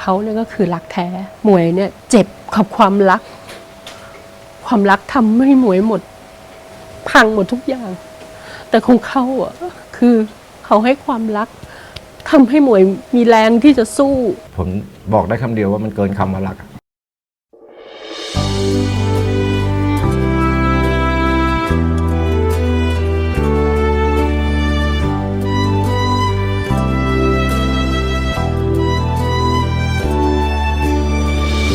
เขาเนี่ยก็คือรักแท้หมวยเนี่ยเจ็บกับความรัก ความรักทำให้หมวยหมด พังหมดทุกอย่าง แต่ของเขาอะคือเขาให้ความรักทำให้หมวยมีแรงที่จะสู้ ผมบอกได้คำเดียวว่ามันเกินคำว่ารักอะ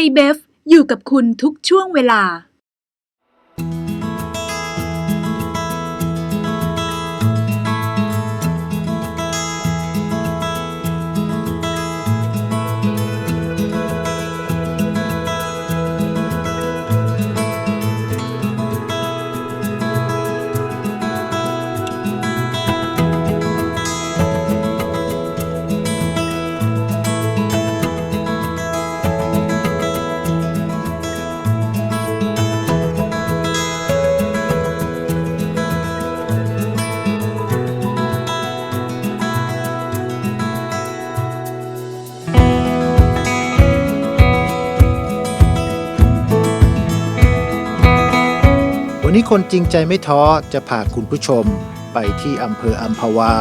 ยเบฟ อยู่กับคุณทุกช่วงเวลา คนจริงใจไม่ท้อจะพาคุณผู้ชม ไปที่อำเภออัมพวา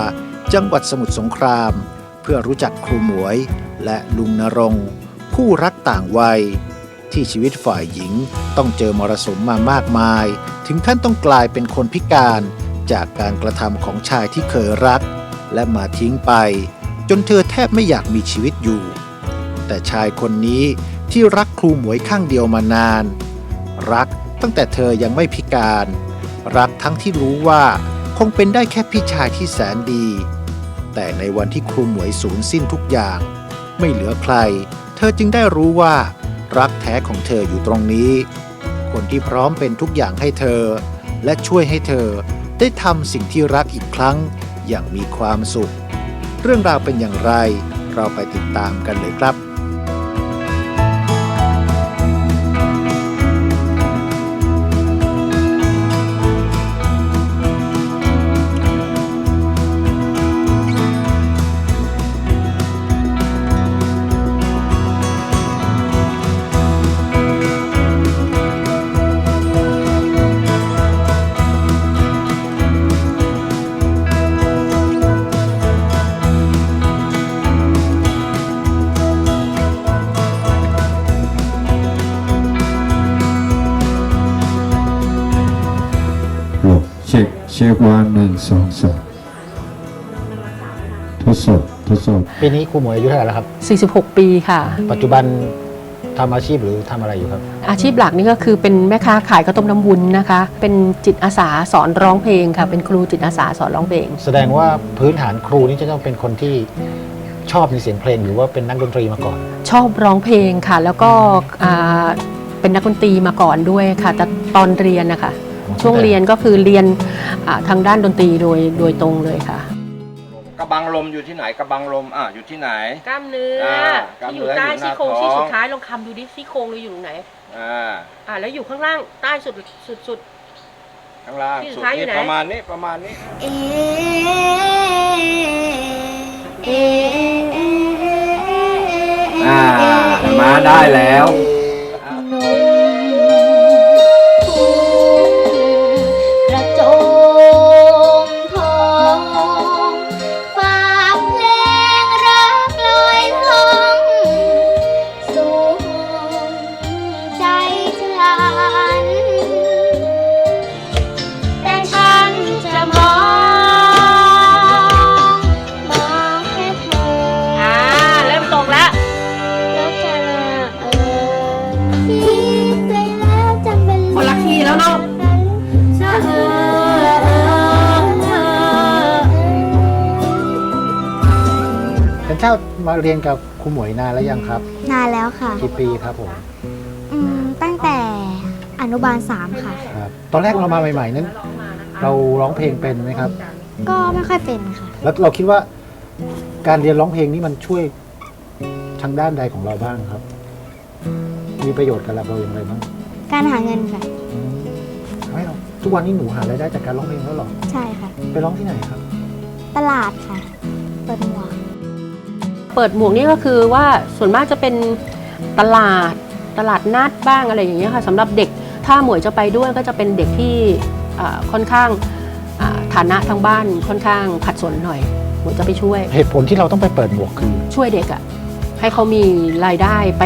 จังหวัดสมุทรสงคราม เพื่อรู้จักครูหมวย และลุงนรงคู่รักต่างวัย ที่ชีวิตฝ่ายหญิงต้องเจอมรสุมมามากมาย ถึงขั้นต้องกลายเป็นคนพิการจากการกระทำของชายที่เคยรัก และมาทิ้งไป จนเธอแทบไม่อยากมีชีวิตอยู่ แต่ชายคนนี้ที่รักครูหมวยข้างเดียวมานาน รัก ตั้งแต่เธอยังไม่พิการ รักทั้งที่รู้ว่าคงเป็นได้แค่พี่ชายที่แสนดี แต่ในวันที่ครูหมวยสูญสิ้นทุกอย่าง ไม่เหลือใคร เธอจึงได้รู้ว่ารักแท้ของเธออยู่ตรงนี้ คนที่พร้อมเป็นทุกอย่างให้เธอ และช่วยให้เธอได้ทำสิ่งที่รักอีกครั้งอย่างมีความสุข เรื่องราวเป็นอย่างไร เราไปติดตามกันเลยครับ ช็คเช็ควางหนึ่งสองสามทดสอบทดสอบปีนี้ครูหมวยอายุเท่าไหร่แล้วครับ 46 ปีค่ะ ปัจจุบันทำอาชีพหรือทำอะไรอยู่ครับ อาชีพหลักนี่ก็คือเป็นแม่ค้าขายข้าวต้มน้ำวุ้นนะคะ เป็นจิตอาสาสอนร้องเพลงค่ะ เป็นครูจิตอาสาสอนร้องเพลง แสดงว่าพื้นฐานครูนี่จะต้องเป็นคนที่ชอบในเสียงเพลงหรือว่าเป็นนักดนตรีมาก่อน ชอบร้องเพลงค่ะ แล้วก็อ่าเป็นนักดนตรีมาก่อนด้วยค่ะ แต่ตอนเรียนนะคะ ช่วงเรียนก็คือเรียนอ่าทางด้านดนตรีโดยโดยตรงเลยค่ะ กระบังลมอยู่ที่ไหนกระบังลมอะอยู่ที่ไหน กล้ามเนื้ออ่ากล้ามที่เนื้อยู่อใต้อยู่หน้าซี่โครงท้องซี่สุดท้ายลองคำดูดิซี่โครงเราอยู่ตรงไหนอ่าอ่าแล้วอยู่ข้างล่างใต้สุดสุดสุดข้างล่างที่สุสุดดท้ายอยู่นี่ไหนประมาณนี้ประมาณนี้อ่ามาได้แล้ว มาเรียนกับครูหมวยนานแล้วยังครับ นานแล้วค่ะกี่ปีครับผมอืมตั้งแต่อนุบาลสามค่ะ ครับตอนแรกเรามาใหม่ ๆ นั้น เราร้องเพลงเป็นไหมครับ ก็ไม่ค่อยเป็นค่ะ แล้วเราคิดว่าการเรียนร้องเพลงนี้มันช่วยทางด้านใดของเราบ้างครับ มีประโยชน์กับเราอย่างไรบ้างการหาเงินค่ะ อืมทำให้เราทุกวันนี้หนูหารายได้จากการร้องเพลงแล้วเหรอใช่ค่ะ ไปร้องที่ไหนครับ ตลาดค่ะ เปิดหมวก เปิดหมวกนี่ก็คือว่าส่วนมากจะเป็นตลาดตลาดนัดบ้างอะไรอย่างเงี้ยค่ะสำหรับเด็กถ้าหมวยจะไปด้วยก็จะเป็นเด็กที่อ่าค่อนข้างอ่าฐานะทางบ้านค่อนข้างขัดสนหน่อยหมวยจะไปช่วย เหตุผลที่เราต้องไปเปิดหมวกคือ ช่วยเด็กอะให้เขามีรายได้ไป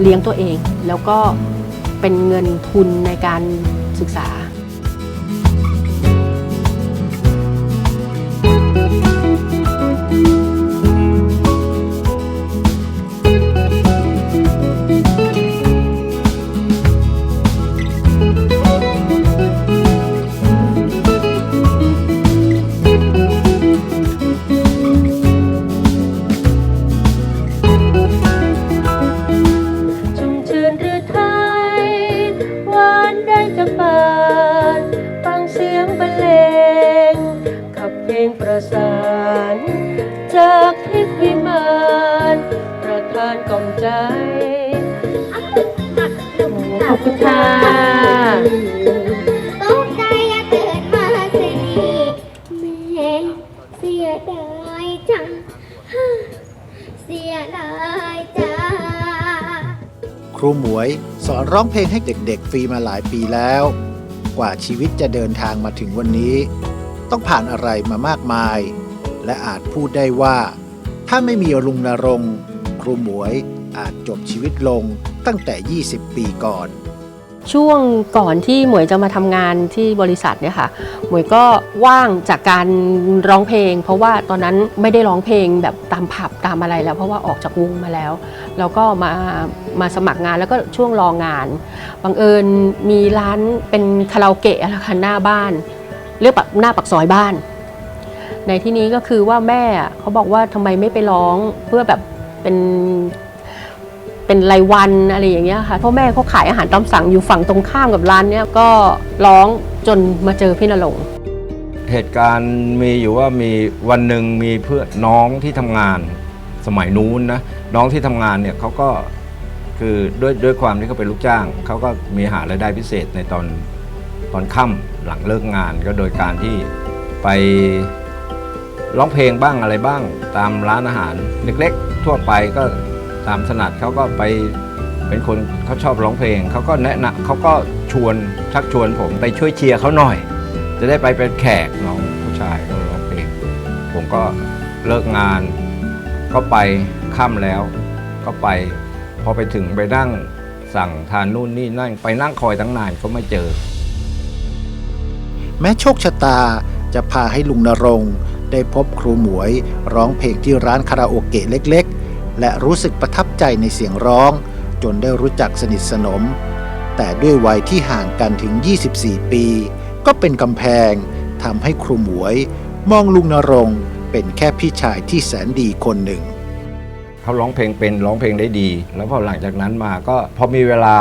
เลี้ยงตัวเอง แล้วก็เป็นเงินทุนในการศึกษา ตกใจอย่าเกิดมาเสียนี่แม่เสียดายจังเสียดายจ้าครูหมวยสอนร้องเพลงให้เด็กๆ ฟรีมาหลายปีแล้ว กว่าชีวิตจะเดินทางมาถึงวันนี้ ต้องผ่านอะไรมามากมาย และอาจพูดได้ว่า ถ้าไม่มีลุงนรงค์ครูหมวยอาจจบชีวิตลงตั้งแต่ 20 ปีก่อน ช่วงก่อนที่หมวยจะมาทำงานที่บริษัทเนี่ยค่ะหมวยก็ว่างจากการร้องเพลง เพราะว่าตอนนั้นไม่ได้ร้องเพลงแบบตามผับตามอะไรแล้ว เพราะว่าออกจากวงมาแล้ว แล้วก็มามาสมัครงานแล้วก็ช่วงรองานบังเอิญมีร้านเป็นคาราโอเกะอะค่ะหน้าบ้าน เรียกแบบหน้าปักซอยบ้าน ในที่นี้ก็คือว่าแม่เขาบอกว่าทำไมไม่ไปร้องเพื่อแบบเป็น เป็นรายวันอะไรอย่างเงี้ยค่ะพราะแม่เขาขายอาหารตามสั่งอยู่ฝั่งตรงข้ามกับร้านเนี้ยก็ร้องจนมาเจอพี่นรงค์เหตุการณ์มีอยู่ว่ามีวันหนึ่งมีเพื่อนน้องที่ทำงานสมัยนู้นนะน้องที่ทำงานเนี่ยเขาก็คือด้วยด้วยความที่เขาเป็นลูกจ้างเขาก็มีหารายได้พิเศษในตอนตอนค่ำหลังเลิกงานก็โดยการที่ไปร้องเพลงบ้างอะไรบ้างตามร้านอาหารเล็กๆ ทั่วไปก็ ตามถนัดเขาก็ไปเป็นคนเขาชอบร้องเพลงเขาก็แนะนำเขาก็ชวนชักชวนผมไปช่วยเชียร์เขาหน่อย จะได้ไปเป็นแขกน้องผู้ชายก็ร้องเพลง ผมก็เลิกงาน ก็ไปค่ำแล้ว ก็ไปพอไปถึงไปนั่งสั่งทานนู่นนี่นั่นไปนั่งคอยตั้งนานก็ไม่เจอ แม้โชคชะตาจะพาให้ลุงนรงได้พบครูหมวย ร้องเพลงที่ร้านคาราโอเกะเล็ก และรู้สึกประทับใจในเสียงร้อง จนได้รู้จักสนิทสนม แต่ด้วยวัยที่ห่างกันถึง 24 ปี ก็เป็นกำแพงทำให้ครูหมวย มองลุงนรงเป็นแค่พี่ชายที่แสนดีคนหนึ่งเขาร้องเพลงเป็นร้องเพลงได้ดี แล้วพอหลังจากนั้นมาก็พอมีเวลา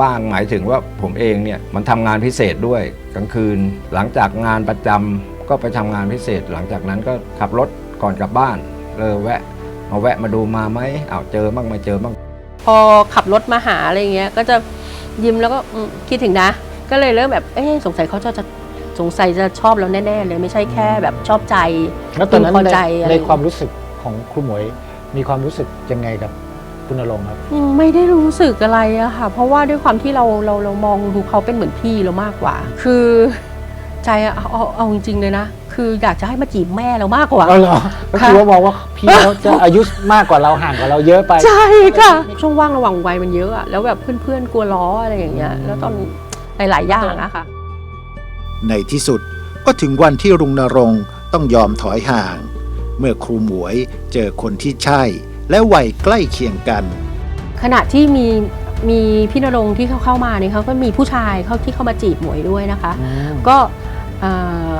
ว่างหมายถึงว่าผมเองเนี่ยมันทำงานพิเศษด้วยกลางคืน หลังจากงานประจำก็ไปทำงานพิเศษ หลังจากนั้นก็ขับรถก่อนกลับบ้านเออแวะ มาแวะมาดูมาไหมอ้าวเจอบ้างไม่เจอบ้างพอขับรถมาหาอะไรเงี้ย ก็จะยิ้มแล้วก็อืมคิดถึงนะ ก็เลยเริ่มแบบเอ๊ะสงสัยเขาจะจะสงสัยจะชอบเราแน่ ๆ เลยไม่ใช่แค่แบบชอบใจแล้วตอนนั้นพึงพอในใจอะไรในความรู้สึกของครูหมวยมีความรู้สึกยังไงกับคุณนรงค์ครับอืมไม่ได้รู้สึกอะไรอะค่ะ เพราะว่าด้วยความที่เราเราเรามองดูเขาเป็นเหมือนพี่เรามากกว่า คือใจอะเอาเอาเอาจริงๆเลยนะ คืออยากจะให้มาจีบแม่เรามากกว่า เอาเหรอก็คือว่ามองว่าพี่เขาจะอายุมากกว่าเราห่างกว่าเราเยอะไป ใช่ค่ะ ช่วงว่างระหว่างวัยมันเยอะอะแล้วแบบเพื่อนๆกลัวล้ออะไรอย่างเงี้ย แล้วตอนหลายๆอย่างอะค่ะในที่สุดก็ถึงวันที่ลุงนรงค์ต้องยอมถอยห่าง เมื่อครูหมวยเจอคนที่ใช่ และวัยใกล้เคียงกัน ขณะที่มีมีพี่นรงค์ที่เขาเข้ามาเนี่ยเขาก็มีผู้ชายเขาที่เข้ามาจีบหมวยด้วยนะคะ ก็เอ่อ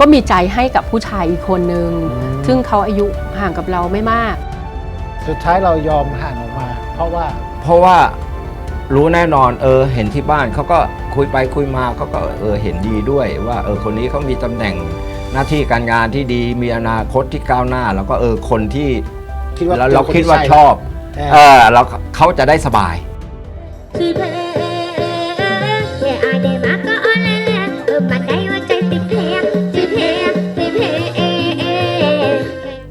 ก็มีใจให้กับผู้ชายอีกคนนึงอืมซึ่งเขาอายุห่างกับเราไม่มาก สุดท้ายเรายอมห่างออกมา เพราะว่าเพราะว่ารู้แน่นอนเออเห็นที่บ้านเขาก็คุยไปคุยมาเขาก็เออเห็นดีด้วยว่าเออคนนี้เขามีตำแหน่งหน้าที่การงานที่ดีมีอนาคตที่ก้าวหน้า แล้วก็เออคนที่คิดว่าเราเราจอคนคิดว่าที่ชใอบเออเออเราเขาจะได้สบายสิเ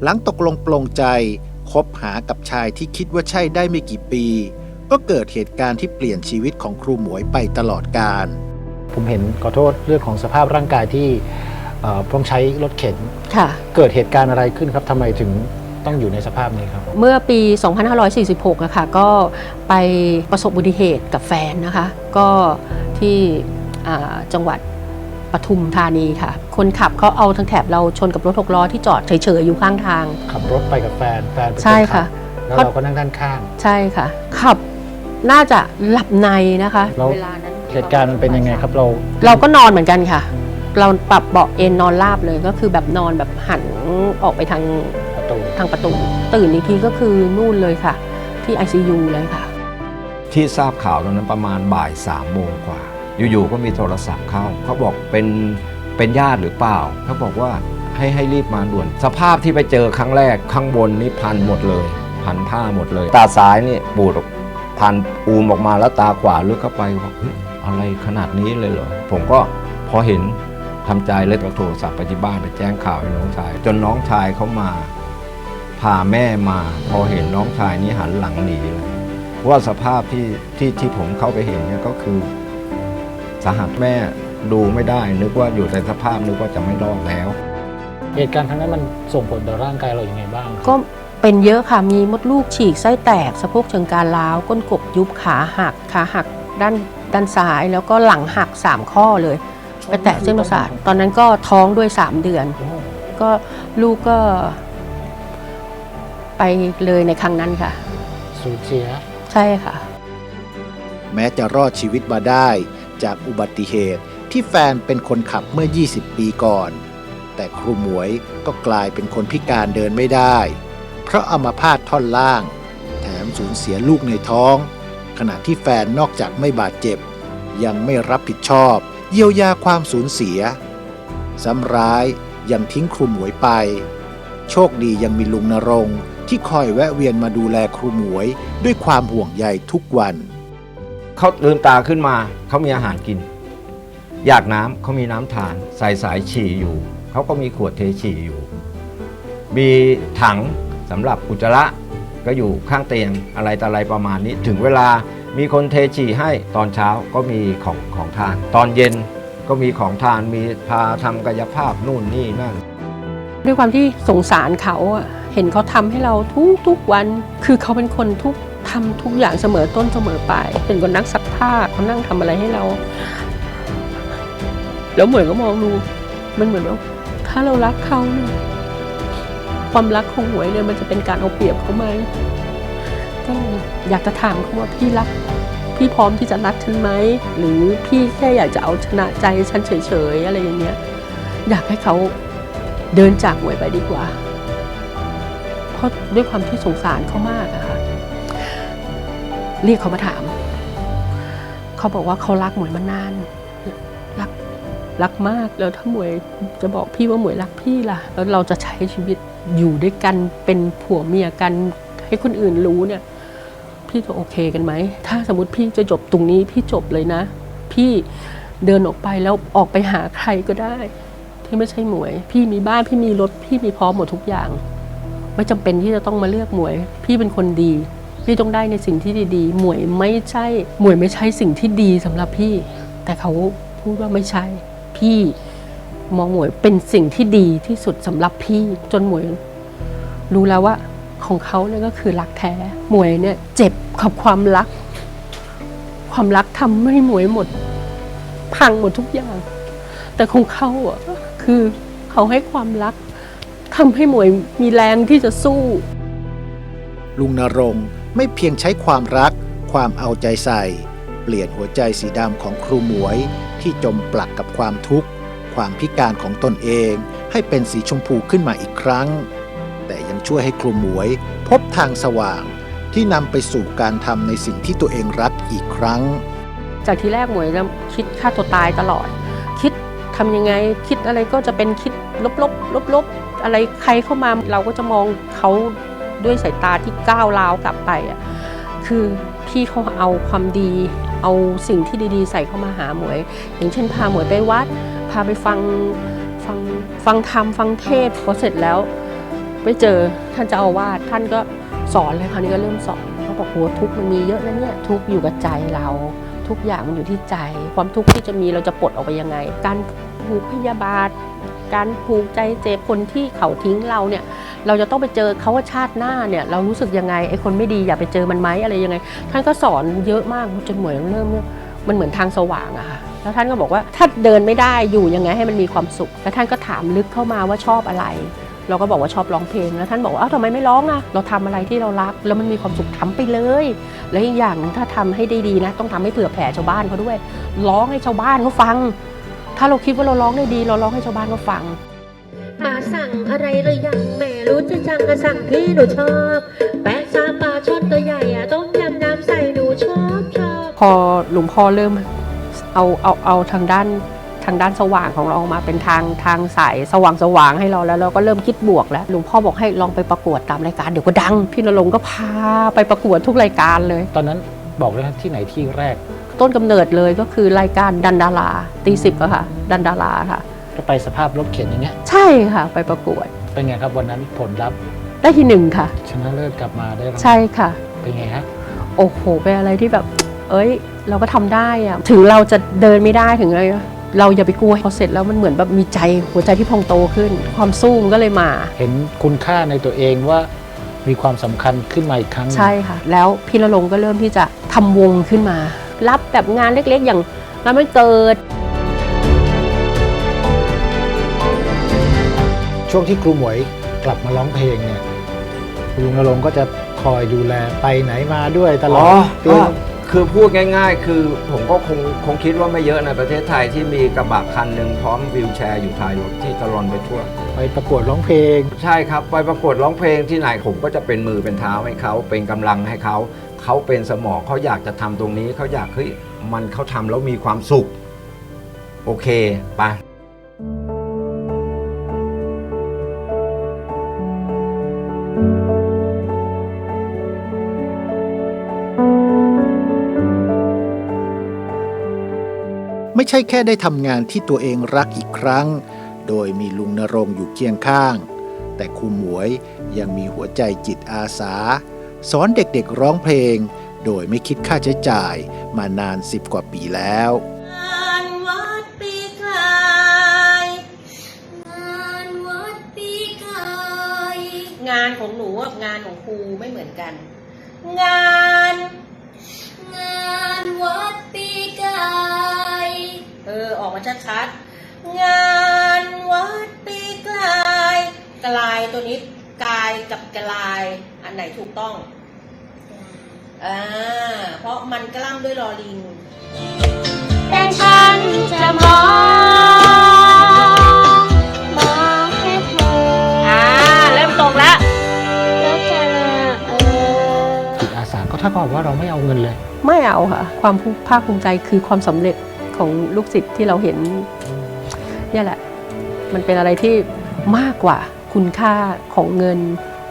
หลังตกลงปลงใจคบหากับชายที่คิดว่าใช่ได้ไม่กี่ปี ก็เกิดเหตุการณ์ที่เปลี่ยนชีวิตของครูหมวยไปตลอดกาลผมเห็นขอโทษเรื่องของสภาพร่างกายที่เอ่อต้องใช้รถเข็นค่ะเกิดเหตุการณ์อะไรขึ้นครับทำไมถึงต้องอยู่ในสภาพนี้ครับ เมื่อปี 2546อะค่ะก็ไปประสบอุบัติเหตุกับแฟนนะคะ ก็ที่อ่าจังหวัด ปทุมธานีค่ะ คนขับเขาเอาทางแถบเราชนกับรถหกล้อที่จอดเฉยๆอยู่ข้างทาง ขับรถไปกับแฟนแฟนเป็นใช่นขัค่ะ บแล้วเราก็นั่งด้านข้าง ใช่ค่ะ ขับน่าจะหลับในนะคะ แล้วเวลานั้นเหตุการณ์มันเป็นยังไงครับเรา เราก็นอนเหมือนกันค่ะ เราปรับเบาะเอนนอนราบเลยก็คือแบบนอนแบบหันออกไปทางประตูทางประตู ตื่นอีกทีก็คือนู่นเลยค่ะ ที่ ICU เลยค่ะ ที่ทราบข่าวตอนนั้นประมาณบ่ายสามโมงกว่า อยู่ๆก็มีโทรศัพท์เข้าเขาบอกเป็นเป็นญาติหรือเปล่าเขาบอกว่าให้ให้รีบมาด่วน สภาพที่ไปเจอครั้งแรกข้างบนนี่พันหมดเลย พันผ้าหมดเลย ตาซ้ายนี่ปูดออกพันอูมออกมาแล้วตาขวาลึกเข้าไปว่าอะไรขนาดนี้เลยเหรอผมก็พอเห็นทำใจเลยโทรศัพท์ไปที่บ้านไปแจ้งข่าวให้น้องชาย จนน้องชายเขามาพาแม่มา พอเห็นน้องชายนี่หันหลังหนีเลยว่าสภาพที่ที่ที่ผมเข้าไปเห็นเนี่ยก็คือ สาหัสแม่ดูไม่ได้ นึกว่าอยู่ในสภาพนึกว่าจะไม่รอดแล้ว เหตุการณ์ครั้งนั้นมันส่งผลต่อร่างกายเราอย่างไงบ้างครับก็เป็นเยอะค่ะมีมดลูกฉีกไส้แตกสะโพกเชิงกรานร้าวก้นกบยุบขาหักขาหักด้านด้านซ้ายแล้วก็หลังหัก 3 ข้อเลยไปแตะเส้นประสาทตอนนั้นก็ท้องด้วย 3 เดือน ก็ลูกก็ ไปเลยในครั้งนั้นค่ะ สูญเสีย ใช่ค่ะ แม้จะรอดชีวิตมาได้ จากอุบัติเหตุที่แฟนเป็นคนขับเมื่อ 20 ปีก่อน แต่ครูหมวยก็กลายเป็นคนพิการเดินไม่ได้ เพราะอัมาพาตท่อนล่าง แถมสูญเสียลูกในท้อง ขณะที่แฟนนอกจากไม่บาดเจ็บ ยังไม่รับผิดชอบ เยียวยาความสูญเสียซ้ำร้ายยังทิ้งครูหมวยไป โชคดียังมีลุงนรงที่คอยแวะเวียนมาดูแลครูหมวยด้วยความห่วงใยทุกวัน เขาลืมตาขึ้นมา เขามีอาหารกิน อยากน้ำเขามีน้ำทาน ใส่สายฉี่อยู่ เขาก็มีขวดเทฉี่อยู่ มีถังสำหรับอุจจาระก็อยู่ข้างเตียงอะไรต่ออะไรประมาณนี้ ถึงเวลามีคนเทฉี่ให้ตอนเช้าก็มีของของทาน ตอนเย็นก็มีของทานมีพาทำกายภาพนู่นนี่นั่น ด้วยความที่สงสารเขาอะเห็นเขาทำให้เราทุกทุกวัน คือเขาเป็นคนทุก ทำทุกอย่างเสมอต้นเสมอปลายเป็นคนนักซักผ้าเขานั่งทำอะไรให้เรา แล้วเหมือนก็มองดูมันเหมือนว่าถ้าเรารักเขาเนี่ยความรักของหวยเนี่ยมันจะเป็นการเอาเปรียบเขาไหมก็อยากจะถามเขาว่าพี่รัก พี่พร้อมที่จะรักฉันไหมหรือพี่แค่อยากจะเอาชนะใจฉันเฉยๆอะไรอย่างเงี้ย อยากให้เขาเดินจากหวยไปดีกว่า เพราะด้วยความที่สงสารเขามากอะค่ะ เรียกเขามาถาม เขาบอกว่าเขารักหมวยมานาน รักรักมากแล้วถ้าหมวยจะบอกพี่ว่าหมวยรักพี่ล่ะ แล้วเราจะใช้ชีวิตอยู่ด้วยกันเป็นผัวเมียกันให้คนอื่นรู้เนี่ย พี่จะโอเคกันไหม ถ้าสมมติพี่จะจบตรงนี้พี่จบเลยนะ พี่เดินออกไปแล้วออกไปหาใครก็ได้ ที่ไม่ใช่หมวย พี่มีบ้านพี่มีรถพี่มีพร้อมหมดทุกอย่าง ไม่จำเป็นที่จะต้องมาเลือกหมวย พี่เป็นคนดี พี่ต้องได้ในสิ่งที่ดีๆหมวยไม่ใช่หมวยไม่ใช่สิ่งที่ดีสำหรับพี่ แต่เขาพูดว่าไม่ใช่ พี่มองหมวยเป็นสิ่งที่ดีที่สุดสำหรับพี่จนหมวย รู้แล้วว่าของเขาเนี่ยก็คือรักแท้หมวยเนี่ยเจ็บกับความรัก ความรักทำให้หมวยหมด พังหมดทุกอย่าง แต่ของเขาอะคือเขาให้ความรักทำให้หมวยมีแรงที่จะสู้ ลุงนรงค์ ไม่เพียงใช้ความรัก ความเอาใจใส่ เปลี่ยนหัวใจสีดำของครูหมวย ที่จมปลักกับความทุกข์ ความพิการของตนเอง ให้เป็นสีชมพูขึ้นมาอีกครั้ง แต่ยังช่วยให้ครูหมวย พบทางสว่าง ที่นำไปสู่การทำในสิ่งที่ตัวเองรักอีกครั้ง จากที่แรกหมวยจะคิดฆ่าตัวตายตลอด คิดทำยังไงคิดอะไรก็จะเป็นคิดลบลบลบลบๆอะไรใครเข้ามาเราก็จะมองเขา ด้วยสายตาที่ก้าวร้าวกลับไปอะคือพี่เขาเอาความดี เอาสิ่งที่ดีๆ ใส่เข้ามาหาหมวย อย่างเช่นพาหมวยไปวัด พาไปฟังฟังฟังธรรมฟังเทศพอเสร็จแล้ว ไปเจอท่านเจ้าอาวาสท่านก็สอนเลยคราวนี้ก็เริ่มสอนเขาบอกโหทุกมันมีเยอะนะเนี่ยทุกอยู่กับใจเรา ทุกอย่างมันอยู่ที่ใจ ความทุกข์ที่จะมีเราจะปลดออกไปยังไง การผูกพยาบาท การผูกใจเจ็บคนที่เขาทิ้งเราเนี่ย เราจะต้องไปเจอเขาว่าชาติหน้าเนี่ย เรารู้สึกยังไงไอ้คนไม่ดีอย่าไปเจอมันไหมอะไรยังไง ท่านก็สอนเยอะมากจนหมวยเริ่มเนี่ยมันเหมือนทางสว่างอะค่ะแล้วท่านก็บอกว่าถ้าเดินไม่ได้อยู่ยังไงให้มันมีความสุข แล้วท่านก็ถามลึกเข้ามาว่าชอบอะไร เราก็บอกว่าชอบร้องเพลงแล้วท่านบอกว่าเอ้าทำไมไม่ร้องอะเราทำอะไรที่เรารัก แล้วมันมีความสุขทำไปเลย และอีกอย่างหนึงถ้าทำให้ได้ดีนะ ต้องทำให้เผื่อแผ่ชาวบ้านเขาด้วย ร้องให้ชาวบ้านเขาฟัง ถ้าเราคิดว่าเราร้องได้ดี เราร้องให้ชาวบ้านเขาฟังมาสั่งอะไรหรือยังแม่รู้จะจังก็สั่งที่หนูชอบ แปะซาปลาช่อนตัวใหญ่อะต้มยำน้ำใส่หนูชอบชอบ พอหลวงพ่อเริ่มเอาเอาเอาทางด้านทางด้านสว่างของเรามาเป็นทางทางสายสว่างสว่างให้เราแล้วเราก็เริ่มคิดบวกแล้วหลวงพ่อบอกให้ลองไปประกวดตามรายการเดี๋ยวก็ดัง พี่นรงค์ก็พาไปประกวดทุกรายการเลย ตอนนั้นบอกเลยนะที่ไหนที่แรก ต้นกำเนิดเลยก็คือรายการดันดาราตีสิบอะค่ะ ดันดาราค่ะ ก็ไปสภาพรถเข็นอย่างเงี้ย ใช่ค่ะ ไปประกวด เป็นไงครับวันนั้นผลลัพธ์ได้ที่หนึ่งค่ะ ชนะเลิศกลับมาได้รางวัลใช่ค่ะ เป็นไงฮะโอ้โหเป็นอะไรที่แบบ เอ้ย เราก็ทำได้อะถึงเราจะเดินไม่ได้ถึงอะไรเราอย่าไปกลัวพอเสร็จแล้วมันเหมือนแบบมีใจหัวใจที่พองโตขึ้น ความสู้มันก็เลยมา เห็นคุณค่าในตัวเองว่ามีความสำคัญขึ้นมาอีกครั้งหนึ่งใช่ค่ะ แล้วพี่ละลงก็เริ่มที่จะทำวงขึ้นมา รับแบบงานเล็กๆ อย่างงานวันเกิด ช่วงที่ครูหมวยกลับมาร้องเพลงเนี่ยคุณลุงนรงค์ก็จะคอยดูแลไปไหนมาด้วยตลออ๋อดเตือน คือพูดง่าย ๆ คือผมก็คงคงคิดว่าไม่เยอะในประเทศไทยที่มีกระบะคันหนึ่งพร้อมวิวแชร์อยู่ท้ายรถที่ตลอนไปทั่ว ไปประกวดร้องเพลง ใช่ครับ ไปประกวดร้องเพลงที่ไหนผมก็จะเป็นมือเป็นเท้าให้เขาเป็นกำลังให้เขา เขาเป็นสมองเขาอยากจะทำตรงนี้เขาอยากเฮ้ยมันเขาทำแล้วมีความสุข โอเคไปไม่ใช่แค่ได้ทำงานที่ตัวเองรักอีกครั้ง โดยมีลุงนรงอยู่เคียงข้าง แต่ครูหมวยยังมีหัวใจจิตอาสา สอนเด็กๆร้องเพลง โดยไม่คิดค่าใช้จ่ายมานานสิบกว่าปีแล้วงานวัดปีกลายงานวัดปีกายงานของหนูกับงานของครูไม่เหมือนกัน งาน งานวัดปีกายเออออกมาชัดงานวัดปีกลายๆกลายตัวนี้กายกับกลาย อันไหนถูกต้อง อ่า เพราะมันกล้ำด้วยลอลิง แต่ฉันจะมอง มองแค่เธออ่า เริ่มตรงแล้วแล้วจะเออ จิตอาสาก็เท่ากับว่าเราไม่เอาเงินเลย ไม่เอาค่ะ ความภาคภูมิใจคือความสำเร็จของลูกศิษย์ที่เราเห็นเนี่ยแหละ มันเป็นอะไรที่มากกว่าคุณค่าของเงิน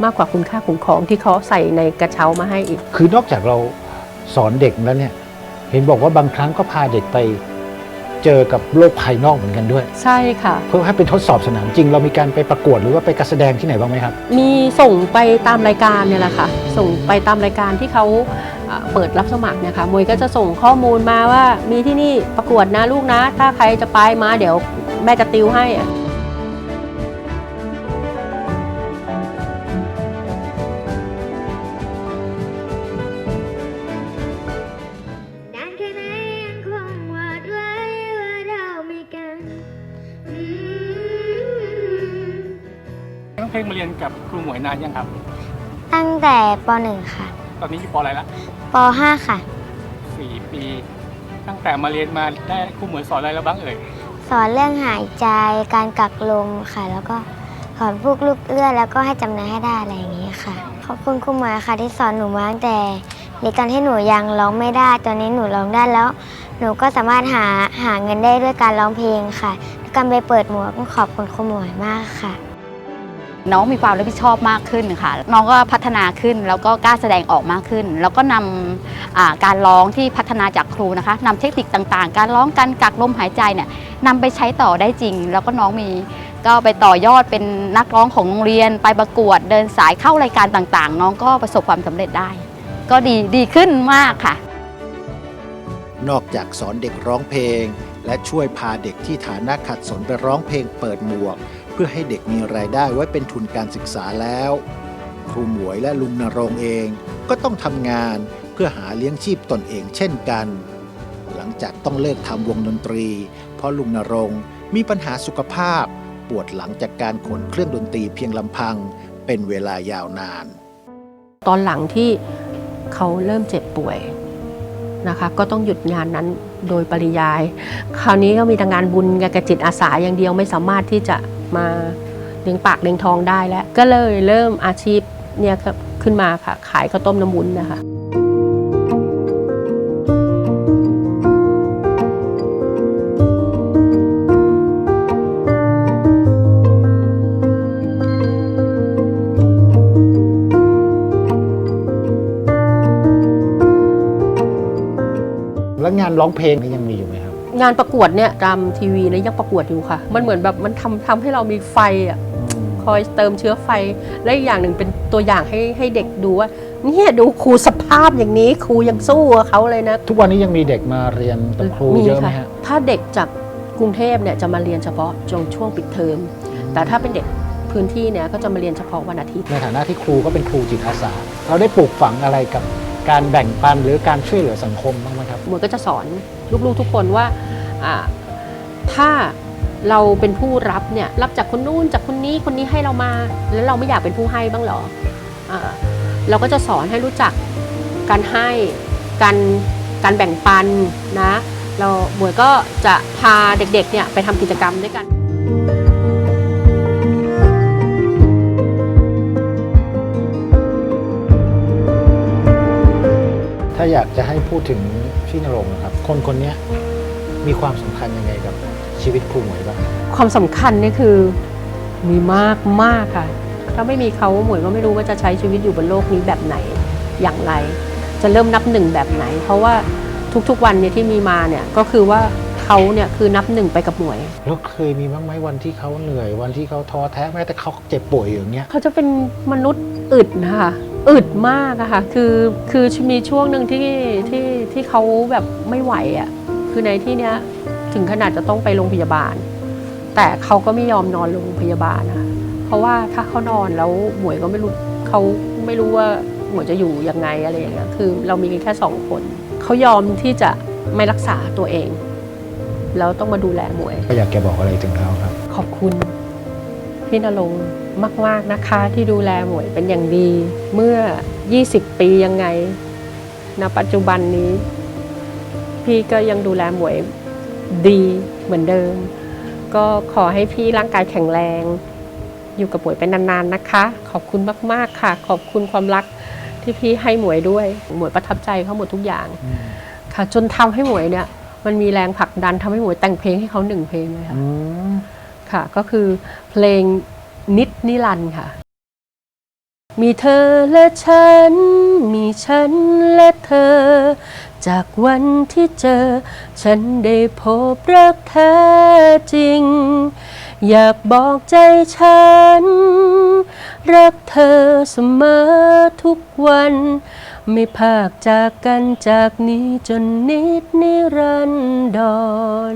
มากกว่าคุณค่าของของที่เขาใส่ในกระเช้ามาให้อีก คือนอกจากเราสอนเด็กแล้วเนี่ย เห็นบอกว่าบางครั้งก็พาเด็กไปเจอกับโลกภายนอกเหมือนกันด้วย ใช่ค่ะ เพื่อให้เป็นทดสอบสนามจริง เรามีการไปประกวดหรือว่าไปการแสดงที่ไหนบ้างไหมครับ มีส่งไปตามรายการเนี่ยแหละค่ะ ส่งไปตามรายการที่เขาอ่าเปิดรับสมัครเนี่ยค่ะมวยก็จะส่งข้อมูลมาว่ามีที่นี่ประกวดนะลูกนะ ถ้าใครจะไปมาเดี๋ยวแม่จะติวให้อะ กับครูหมวยนานยังครับ ตั้งแต่ป .1 ค่ะตอนนี้อยู่ปอะไรละป .5 ค่ะ สี่ปี ตั้งแต่มาเรียนมาได้ครูหมวยสอนอะไรแล้วบ้างเอ่ยสอนเรื่องหายใจการกักลมค่ะ แล้วก็ถอนพวกลูกเอื้อแล้วก็ให้จำเนื้อให้ได้อะไรอย่างนี้ค่ะ ขอบคุณครูหมวยค่ะที่สอนหนูมาตั้งแต่เด็กตอนที่หนูยังร้องไม่ได้ ตอนนี้หนูร้องได้แล้ว หนูก็สามารถหาหาเงินได้ด้วยการร้องเพลงค่ะและการไปเปิดหมวกก็ขอบคุณครูหมวยมากค่ะ น้องมีความรับผิดชอบมากขึ้นค่ะ น้องก็พัฒนาขึ้นแล้วก็กล้าแสดงออกมากขึ้น แล้วก็นำอ่าการร้องที่พัฒนาจากครูนะคะนำเทคนิคต่างๆ การร้องการกักลมหายใจเนี่ยนำไปใช้ต่อได้จริง แล้วก็น้องมีก็ไปต่อยอดเป็นนักร้องของโรงเรียน ไปประกวดเดินสายเข้ารายการต่างๆ น้องก็ประสบความสำเร็จได้ ก็ดีดีขึ้นมากค่ะ นอกจากสอนเด็กร้องเพลง และช่วยพาเด็กที่ฐานะขัดสนไปร้องเพลงเปิดหมวก เพื่อให้เด็กมีรายได้ไว้เป็นทุนการศึกษาแล้ว ครูหมวยและลุงนรงเองก็ต้องทำงานเพื่อหาเลี้ยงชีพตนเองเช่นกัน หลังจากต้องเลิกทำวงดนตรี เพราะลุงนรงมีปัญหาสุขภาพ ปวดหลังจากการขนเครื่องดนตรีเพียงลำพังเป็นเวลายาวนาน ตอนหลังที่เขาเริ่มเจ็บป่วยนะคะก็ต้องหยุดงานนั้นโดยปริยาย คราวนี้ก็มีแต่งานบุญกับจิตอาสาอย่างเดียวไม่สามารถที่จะ มาเลี้ยงปากเลี้ยงท้องได้แล้ว ก็เลยเริ่มอาชีพเนี่ยครับขึ้นมาค่ะ ขายข้าวต้มน้ำวุ้นนะคะแล้วงานร้องเพลงยัง งานประกวดเนี่ยตามทีวีเนี่ยยังประกวดอยู่ค่ะ มันเหมือนแบบมันทำทำให้เรามีไฟอะคอยเติมเชื้อไฟ และอีกอย่างหนึ่งเป็นตัวอย่างให้ให้เด็กดูว่าเนี่ยดูครูสภาพอย่างนี้ครูยังสู้กับเขาเลยนะ ทุกวันนี้ยังมีเด็กมาเรียนกับครูเยอะไหมฮะถ้าเด็กจากกรุงเทพเนี่ยจะมาเรียนเฉพาะช่วงช่วงปิดเทอม แต่ถ้าเป็นเด็กพื้นที่เนี่ยก็จะมาเรียนเฉพาะวันอาทิตย์ ในฐานะที่ครูก็เป็นครูจิตอาสา เราได้ปลูกฝังอะไรกับ การแบ่งปันหรือการช่วยเหลือสังคมบ้างไหมครับ หมวยก็จะสอนลูกๆทุกคนว่าอ่าถ้าเราเป็นผู้รับเนี่ยรับจากคนนู้นจากคนนี้คนนี้ให้เรามา แล้วเราไม่อยากเป็นผู้ให้บ้างเหรออาเราก็จะสอนให้รู้จักการให้การการแบ่งปันนะ เราหมวยก็จะพาเด็กๆเนี่ยไปทำกิจกรรมด้วยกันาอยากจะให้พูดถึงพี่นรงค์นะครับ คนคนนี้มีความสำคัญยังไงกับชีวิตครูหมวยบ้างความสำคัญนี่คือมีมากมากค่ะ ถ้าไม่มีเขาหมวยก็ไม่รู้ว่าจะใช้ชีวิตอยู่บนโลกนี้แบบไหนอย่างไร จะเริ่มนับหนึ่งแบบไหน เพราะว่าทุกๆวันเนี่ยที่มีมาเนี่ยก็คือว่าเขาเนี่ยคือนับหนึ่งไปกับหมวย แล้วเคยมีบ้างไหมวันที่เขาเหนื่อย วันที่เขาท้อแท้แม้แต่เขาเจ็บป่วยอย่างเงี้ย เขาจะเป็นมนุษย์อึดนะคะ อึดมากอะค่ะ คือคือมีช่วงหนึ่งที่ที่ที่เขาแบบไม่ไหวอะคือในที่เนี้ยถึงขนาดจะต้องไปโรงพยาบาล แต่เขาก็ไม่ยอมนอนโรงพยาบาลนะคะเพราะว่าถ้าเขานอนแล้วหมวยก็ไม่รู้เขาไม่รู้ว่าหมวยจะอยู่ยังไงอะไรอย่างเงี้ยคือเรามีกันแค่สองคนเขายอมที่จะไม่รักษาตัวเองแล้วต้องมาดูแลหมวย ก็อยากจะบอกอะไรถึงเขาครับ ขอบคุณ พี่นรงค์มาก ๆนะคะที่ดูแลหมวยเป็นอย่างดี เมื่อ 20 ปียังไงณปัจจุบันนี้ พี่ก็ยังดูแลหมวยดีเหมือนเดิม ก็ขอให้พี่ร่างกายแข็งแรง อยู่กับหมวยเป็นนานๆนะคะ ขอบคุณมากๆค่ะ ขอบคุณความรักที่พี่ให้หมวยด้วย หมวยประทับใจเขาหมดทุกอย่างค่ะ จนทำให้หมวยเนี่ย มันมีแรงผลักดันทำให้หมวยแต่งเพลงให้เขาหนึ่งเพลงเลยค่ะ ค่ะ ก็คือเพลงนิดนิรันด์ค่ะ มีเธอและฉัน มีฉันและเธอ จากวันที่เจอ ฉันได้พบรักแท้จริง อยากบอกใจฉัน รักเธอเสมอทุกวัน ไม่พากจากกันจากนี้จนนิดนิรันดร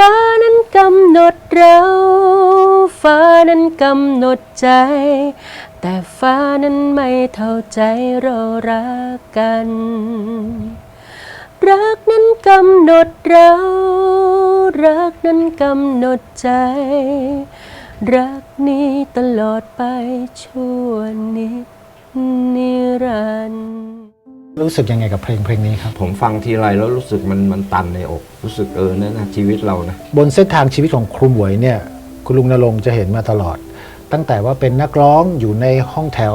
ฟ้านั้นกำหนดเรา ฟ้านั้นกำหนดใจ แต่ฟ้านั้นไม่เท่าใจเรารักกัน รักนั้นกำหนดเรา รักนั้นกำหนดใจ รักนี้ตลอดไปชั่วนิดนิรันดร์ รู้สึกยังไงกับเพลงเพลงนี้ครับ ผมฟังทีไรแล้วรู้สึกมันมันตันในอก รู้สึกเออนั่นนะชีวิตเรานะบนเส้นทางชีวิตของครูหมวยเนี่ยคุณลุงนรงค์จะเห็นมาตลอด ตั้งแต่ว่าเป็นนักร้องอยู่ในห้องแถว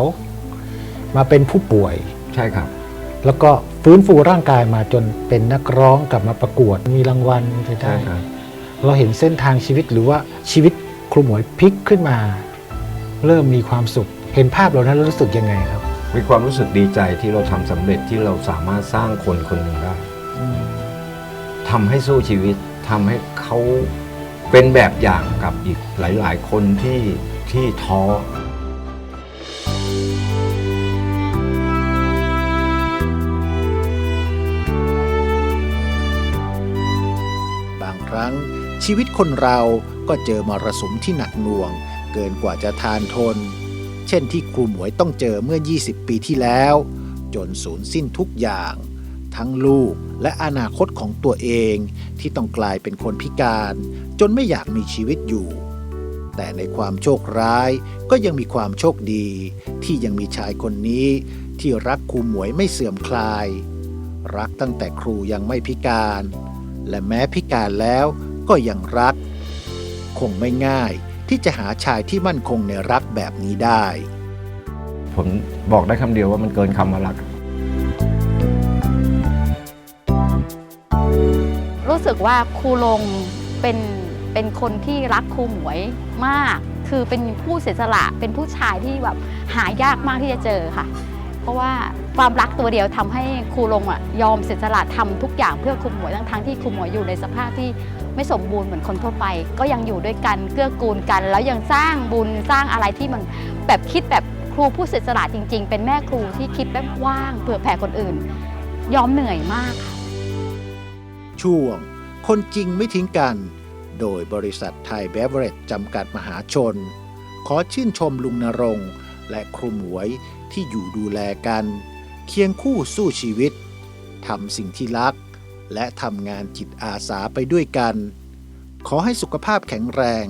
มาเป็นผู้ป่วย ใช่ครับ แล้วก็ฟื้นฟูร่างกายมาจนเป็นนักร้องกลับมาประกวดมีรางวัลไปได้ใช่ครับเราเห็นเส้นทางชีวิตหรือว่าชีวิตครูหมวยพลิกขึ้นมา เริ่มมีความสุข เห็นภาพเรานั้นแล้วรู้สึกยังไงครับ มีความรู้สึกดีใจที่เราทำสำเร็จที่เราสามารถสร้างคนคนหนึ่งได้ทำให้สู้ชีวิตทำให้เขาเป็นแบบอย่างกับอีกหลาย ๆ คนที่ที่ท้อบางครั้งชีวิตคนเราก็เจอมรสุมที่หนักหน่วง เกินกว่าจะทานทน เช่นที่ครูหมวยต้องเจอเมื่อ 20 ปีที่แล้ว จนสูญสิ้นทุกอย่าง ทั้งลูกและอนาคตของตัวเองที่ต้องกลายเป็นคนพิการ จนไม่อยากมีชีวิตอยู่ แต่ในความโชคร้ายก็ยังมีความโชคดี ที่ยังมีชายคนนี้ ที่รักครูหมวยไม่เสื่อมคลาย รักตั้งแต่ครูยังไม่พิการ และแม้พิการแล้วก็ยังรัก คงไม่ง่าย ที่จะหาชายที่มั่นคงในรักแบบนี้ได้ ผมบอกได้คำเดียวว่ามันเกินคำว่ารัก รู้สึกว่าครูลงเป็นเป็นคนที่รักครูหมวยมาก คือเป็นผู้เสียสละเป็นผู้ชายที่แบบหายากมากที่จะเจอค่ะ เพราะว่าความรักตัวเดียวทำให้ครูลงอะยอมเสียสละทำทุกอย่างเพื่อครูหมวยทั้งทั้งๆที่ครูหมวยอยู่ในสภาพที่ ไม่สมบูรณ์เหมือนคนทั่วไป ก็ยังอยู่ด้วยกันเกื้อกูลกัน แล้วยังสร้างบุญสร้างอะไรที่มันแบบคิดแบบครูผู้เสียสละจริง ๆ เป็นแม่ครูที่คิดแบบว่างเผื่อแผ่คนอื่น ยอมเหนื่อยมาก ช่วง คนจริงไม่ทิ้งกัน โดยบริษัทไทยเบเวอเรจจำกัดมหาชน ขอชื่นชมลุงนรงและครูหมวยที่อยู่ดูแลกัน เคียงคู่สู้ชีวิตทำสิ่งที่รัก และทำงานจิตอาสาไปด้วยกัน ขอให้สุขภาพแข็งแรง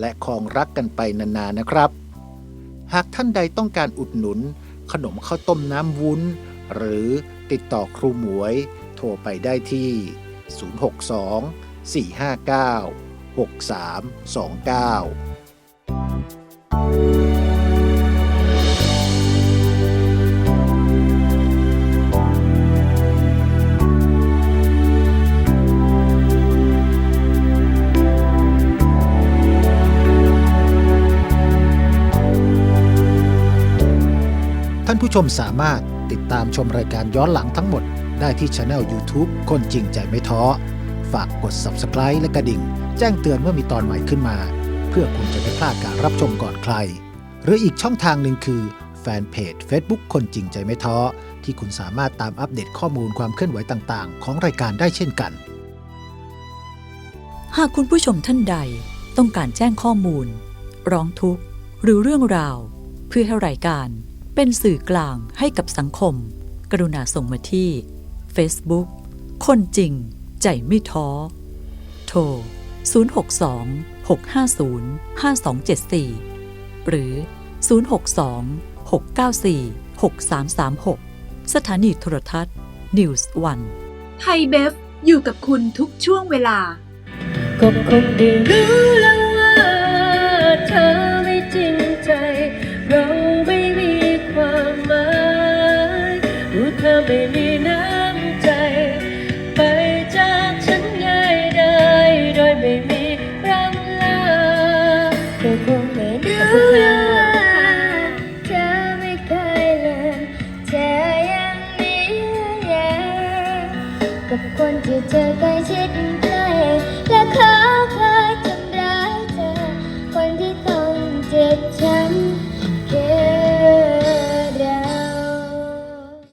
และคองรักกันไปนานๆนะครับ หากท่านใดต้องการอุดหนุน ขนมข้าวต้มน้ำวุ้น หรือติดต่อครูหมวย โทรไปได้ที่ 062 459 6329 ผู้ชมสามารถติดตามชมรายการย้อนหลังทั้งหมดได้ที่ช anel YouTube คนจริงใจไม่ท้อ ฝากกด Subscribe และกระดิ่ง แจ้งเตือนเมื่อมีตอนใหม่ขึ้นมา เพื่อคุณจะไม่พลาดการรับชมก่อนใคร หรืออีกช่องทางหนึ่งคือแฟนเพจ Facebook คนจริงใจไม่ท้อ ที่คุณสามารถตามอัปเดตข้อมูลความเคลื่อนไหวต่างๆ ของรายการได้เช่นกัน หากคุณผู้ชมท่านใดต้องการแจ้งข้อมูล ร้องทุกข์ หรือเรื่องราว เพื่อให้รายการ เป็นสื่อกลางให้กับสังคม กรุณาส่งมาที่ Facebook คนจริง ใจไม่ท้อ โทร 062 650 5274 หรือ 062 694 6336 สถานีโทรทัศน์ News One ไทยเบฟอยู่กับคุณทุกช่วงเวลา ก็คงได้รู้แล้วว่าเธอ เธอใกล้